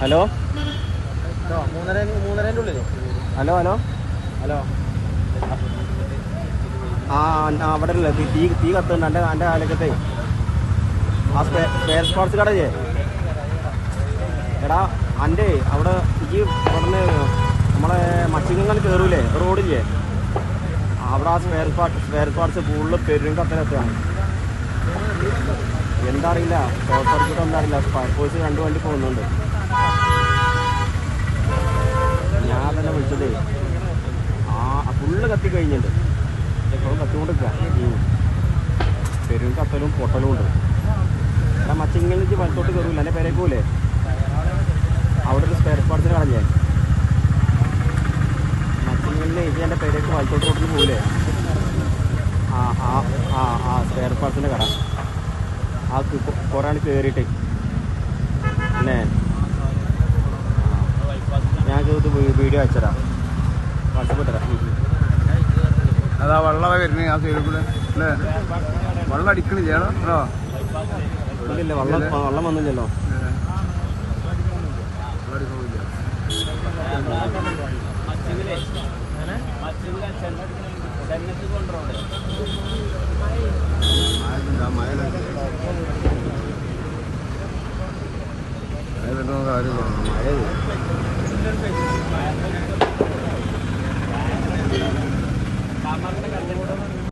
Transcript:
Hello? മൂന്നര മൂന്നരന്റെ ഉള്ളിൽ hello hello? Hello? ആ അവിടെ അല്ലേ തീ തീ കത്തുന്നുണ്ട്. എന്റെ എന്റെ കാലക്കത്തെ. ആ സ്പേ സ്പെയർ സ്പോർട്സ് കടയേ എടാ എന്റെ അവിടെ ഈ ഉടനെ നമ്മളെ മച്ചിങ്ങനെ കയറൂലേ റോഡില്ലേ? അവിടെ ആ spare part spare parts full പെരും കത്തലെത്താണ് എന്താ അറിയില്ല ഷോർട്ട് സർക്യൂട്ട് എന്താ അറിയില്ല സ്പാർക്ക് ഫോഴ്സ് രണ്ട് വണ്ടി പോകുന്നുണ്ട്. ഞാൻ തന്നെ വിളിച്ചത്. ആ ഫുള്ള് കത്തി കഴിഞ്ഞിട്ടുണ്ട്. എപ്പോഴും കത്തിക്കൊണ്ടിരിക്കുക പെരും കത്തലും പൊട്ടലും ഉണ്ട്. എടാ മച്ചിങ്ങനെ വലത്തോട്ട് കയറൂല എന്റെ പേരേക്ക് പോലെ അവിടെ ഒരു സ്പെയർ പാർട്സിന് കളഞ്ഞേ. മച്ചിങ്ങനെ ഇനി എന്റെ പേരേക്ക് വലത്തോട്ട് റോട്ടിൽ പോലെ ആ ആ ആ ആ സ്പെയർ പാർട്സിന്റെ കട. ആ കുറേ കയറിയിട്ട് അല്ലേ ഞാൻ ഇത് വീഡിയോ അയച്ചതാ വാട്സപ്പ് ഇട്ടതാ അതാ വെള്ളം വരുന്നത് ആ സൈഡിൽ കൂടെ അല്ലേ വെള്ളം അടിക്കണില്ല ആണോ ഇല്ല വെള്ളം വെള്ളം വന്നില്ലല്ലോ നടക്കുന്ന കാര്യമാണ് മഴ